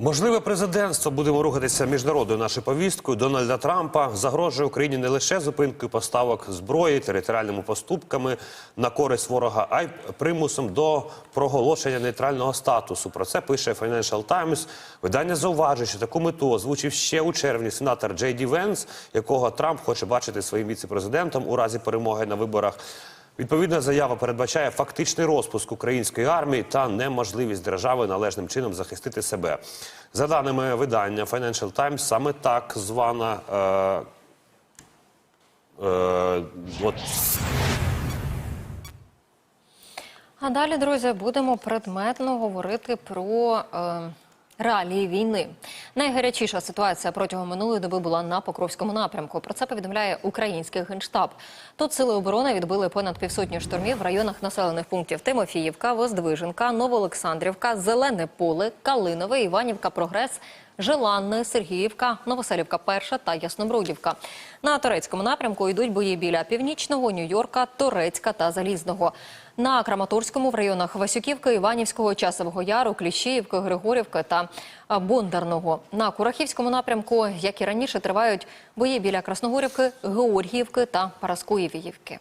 Можливе президентство будемо рухатися міжнародною нашою повісткою Дональда Трампа загрожує Україні не лише зупинкою поставок зброї, територіальними поступками на користь ворога, а й примусом до проголошення нейтрального статусу. Про це пише Financial Times. Видання зауважує, що таку мету озвучив ще у червні сенатор Джей Ді Венс, якого Трамп хоче бачити своїм віце-президентом у разі перемоги на виборах. Відповідна заява передбачає фактичний розпуск української армії та неможливість держави належним чином захистити себе. За даними видання Financial Times, саме так звана е, е, от, А далі, друзі, будемо предметно говорити про е, реалії війни. Найгарячіша ситуація протягом минулої доби була на Покровському напрямку. Про це повідомляє український генштаб. Тут сили оборони відбили понад півсотні штурмів в районах населених пунктів Тимофіївка, Воздвиженка, Новоолександрівка, Зелене Поле, Калинове, Іванівка, Прогрес. Желанне, Сергіївка, Новоселівка, Перша та Яснобрудівка. На турецькому напрямку йдуть бої біля Північного, Нью-Йорка, Торецька та Залізного. На Краматорському в районах Васюківки, Іванівського, Часового Яру, Кліщіївки, Григорівки та Бондарного. На Курахівському напрямку, як і раніше, тривають бої біля Красногорівки, Георгіївки та Параскоєвіївки.